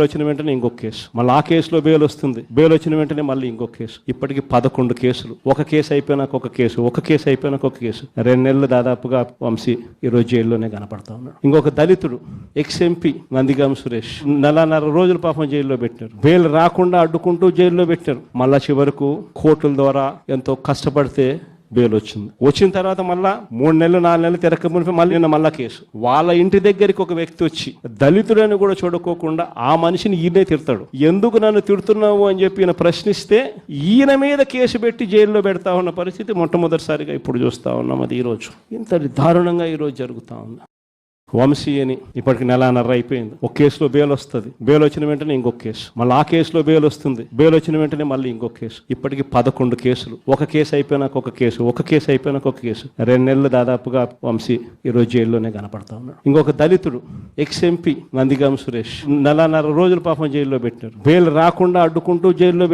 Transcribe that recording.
వచ్చిన వెంటనే ఇంకొక కేసు. మళ్ళీ ఆ కేసులో బెయిల్ వస్తుంది. బెయిల్ వచ్చిన వెంటనే మళ్ళీ ఇంకొక కేసు. ఇప్పటికి పదకొండు కేసులు. ఒక కేసు అయిపోయినాక ఒక కేసు. ఒక కేసు అయిపోయినాక ఒక కేసు. రెండు నెలలు దాదాపుగా వంశీ ఈరోజు జైల్లోనే కనపడతా ఉన్నాడు. ఇంకొక దళితుడు ఎక్స్ ఎంపీ నందిగాం సురేష్. నెలన్నర రోజులు పాపం జైల్లో పెట్టారు. బెయిల్ రాకుండా అడ్డుకుంటూ జైల్లో పెట్టారు. మళ్ళా చివరకు కోర్టుల ద్వారా ఎంతో కష్టపడితే బెయిల్ వచ్చింది వచ్చిన తర్వాత మళ్ళా మూడు నెలలు నాలుగు నెలలు తిరక మునిపి మళ్ళీ నిన్న మళ్ళా కేసు. వాళ్ళ ఇంటి దగ్గరికి ఒక వ్యక్తి వచ్చి దళితుడని కూడా చూడకోకుండా ఆ మనిషిని ఈయనే తిడతాడు. ఎందుకు నన్ను తిడుతున్నావు? అని చెప్పి ఈయన ప్రశ్నిస్తే ఈయన మీద కేసు పెట్టి జైల్లో పెడతా ఉన్న పరిస్థితి మొట్టమొదటిసారిగా ఇప్పుడు చూస్తా ఉన్నాం అది ఈరోజు. ఇంత దారుణంగా ఈరోజు జరుగుతూ ఉంది. వంశీ అని ఇప్పటికి నెలన్నర అయిపోయింది ఒక కేసులో బెయిల్ వస్తుంది. బెయిల్ వచ్చిన వెంటనే ఇంకొక కేసు. మళ్ళీ ఆ కేసులో బెయిల్ వస్తుంది. బెయిల్ వచ్చిన వెంటనే మళ్ళీ ఇంకొక కేసు. ఇప్పటికి పదకొండు కేసులు. ఒక కేసు అయిపోయినాక ఒక కేసు. ఒక కేసు అయిపోయినాక ఒక కేసు. రెండు నెలలు దాదాపుగా వంశీ ఈ రోజు జైల్లోనే కనపడతా ఉన్నాడు. ఇంకొక దళితుడు ఎక్స్ ఎంపీ నందిగాం సురేష్. నెలన్నర రోజులు పాపం జైల్లో పెట్టారు. బెయిల్ రాకుండా అడ్డుకుంటూ జైల్లో పెట్టి